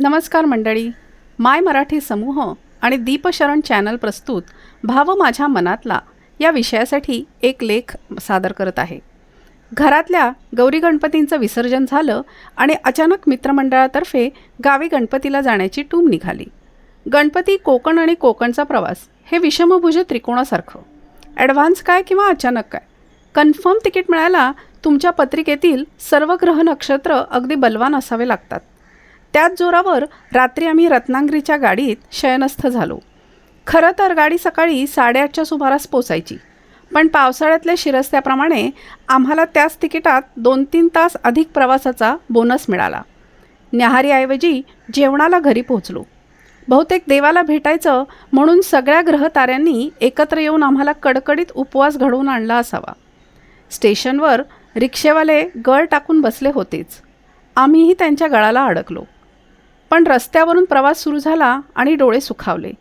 नमस्कार मंडळी. माय मराठी समूह आणि दीपशरण चॅनल प्रस्तुत भाव माझ्या मनातला या विषयासाठी एक लेख सादर करत आहे. घरातल्या गौरी गणपतींचं विसर्जन झालं आणि अचानक मित्रमंडळातर्फे गावी गणपतीला जाण्याची टूम निघाली. गणपती कोकण आणि कोकणचा प्रवास हे विषमभुज त्रिकोणासारखं. ॲडव्हान्स काय किंवा अचानक काय? कन्फर्म तिकीट मिळायला तुमच्या पत्रिकेतील सर्व ग्रह नक्षत्र अगदी बलवान असावे लागतात. त्याच जोरावर रात्री आम्ही रत्नागिरीच्या गाडीत शयनस्थ झालो. खरं तर गाडी सकाळी साडेआठच्या सुमारास पोचायची. पण पावसाळ्यातल्या शिरस्त्याप्रमाणे आम्हाला त्याच तिकिटात दोन तीन तास अधिक प्रवासाचा बोनस मिळाला. न्याहारीऐवजी जेवणाला घरी पोहोचलो. बहुतेक देवाला भेटायचं म्हणून सगळ्या ग्रहताऱ्यांनी एकत्र येऊन आम्हाला कडकडीत उपवास घडवून आणला असावा. स्टेशनवर रिक्षेवाले गळ टाकून बसले होतेच. आम्हीही त्यांच्या गळाला अडकलो. पण रस्त्यावरून प्रवास सुरू झाला आणि डोळे सुखावले.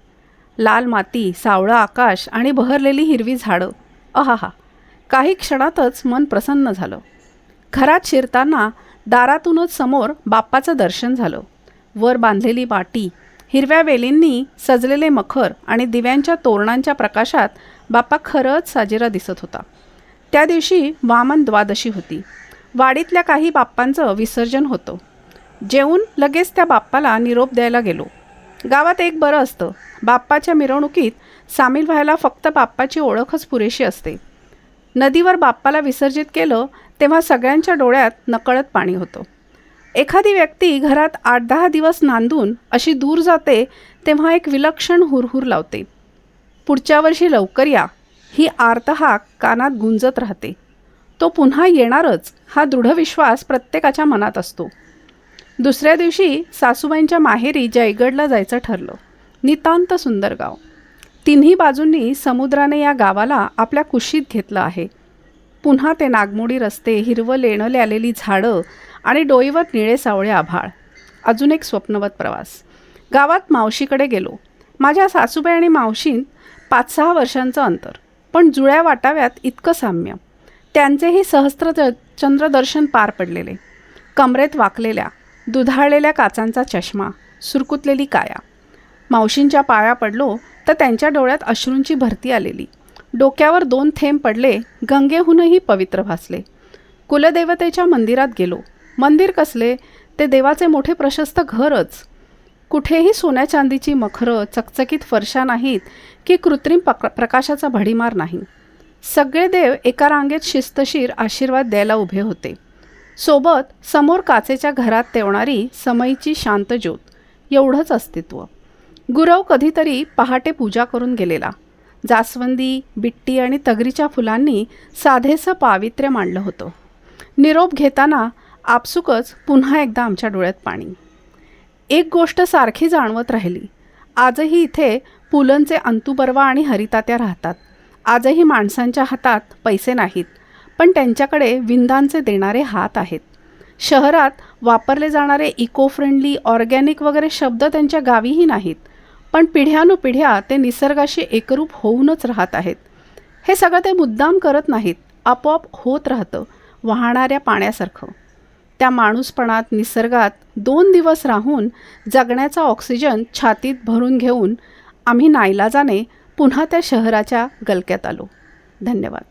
लाल माती सावळं आकाश आणि बहरलेली हिरवी झाडं. अहाहा. काही क्षणातच मन प्रसन्न झालं. घरात शिरताना दारातूनच समोर बाप्पाचं दर्शन झालं. वर बांधलेली वाटी हिरव्या वेलींनी सजलेले मखर आणि दिव्यांच्या तोरणांच्या प्रकाशात बाप्पा खरंच साजेरा दिसत होता. त्या दिवशी वामन द्वादशी होती. वाडीतल्या काही बाप्पांचं विसर्जन होतं. जेवून लगेच त्या बाप्पाला निरोप द्यायला गेलो. गावात एक बरं असतं. बाप्पाच्या मिरवणुकीत सामील व्हायला फक्त बाप्पाची ओळखच पुरेशी असते. नदीवर बाप्पाला विसर्जित केलं तेव्हा सगळ्यांच्या डोळ्यात नकळत पाणी होतं. एखादी व्यक्ती घरात आठ दहा दिवस नांदून अशी दूर जाते तेव्हा एक विलक्षण हुरहुर लावते. पुढच्या वर्षी लवकर या ही आर्तहाक कानात गुंजत राहते. तो पुन्हा येणारच हा दृढ विश्वास प्रत्येकाच्या मनात असतो. दुसऱ्या दिवशी सासूबाईंच्या माहेरी जयगडला जायचं ठरलं. नितांत सुंदर गाव. तिन्ही बाजूंनी समुद्राने या गावाला आपल्या कुशीत घेतलं आहे. पुन्हा ते नागमोडी रस्ते हिरवं लेणले आलेली झाडं आणि डोईवर निळे सावळे आभाळ. अजून एक स्वप्नवत प्रवास. गावात मावशीकडे गेलो. माझ्या सासूबाई आणि मावशीं पाच सहा वर्षांचं अंतर पण जुळ्या वाटाव्यात इतकं साम्य. त्यांचेही सहस्त्र चंद्रदर्शन पार पडलेले. कमरेत वाकलेल्या दुधाळलेल्या काचांचा चष्मा सुरकुतलेली काया. मावशींच्या पाया पडलो तर त्यांच्या डोळ्यात अश्रूंची भरती आलेली. डोक्यावर दोन थेंब पडले गंगेहूनही पवित्र भासले. कुलदेवतेच्या मंदिरात गेलो. मंदिर कसले? ते देवाचे मोठे प्रशस्त घरच. कुठेही सोन्या चांदीची मखरं चकचकीत फरशा नाहीत की कृत्रिम पक प्रकाशाचा भडीमार नाही. सगळे देव एका रांगेत शिस्तशीर आशीर्वाद द्यायला उभे होते. सोबत समोर काचेच्या घरात तेवणारी समईची शांत ज्योत एवढंच अस्तित्व. गुरव कधीतरी पहाटे पूजा करून गेलेला. जास्वंदी बिट्टी आणि तगरीच्या फुलांनी साधेसं पावित्र्य मांडलं होतं. निरोप घेताना आपसुकच पुन्हा एकदा आमच्या डोळ्यात पाणी. एक गोष्ट सारखी जाणवत राहिली. आजही इथे पुलंचे अंतुबर्वा आणि हरितात्या राहतात. आजही माणसांच्या हातात पैसे नाहीत. पण त्यांच्याकडे विंदांचे देणारे हात आहेत. शहरात वापरले जाणारे इको फ्रेंडली ऑर्गॅनिक वगैरे शब्द त्यांच्या गावीही नाहीत. पण पिढ्यानुपिढ्या ते निसर्गाशी एकरूप होऊनच राहत आहेत. हे सगळं ते मुद्दाम करत नाहीत. आपोआप होत राहतं वाहणाऱ्या पाण्यासारखं. त्या माणूसपणात निसर्गात दोन दिवस राहून जगण्याचा ऑक्सिजन छातीत भरून घेऊन आम्ही नाईलाजाने पुन्हा त्या शहराच्या गलक्यात आलो. धन्यवाद.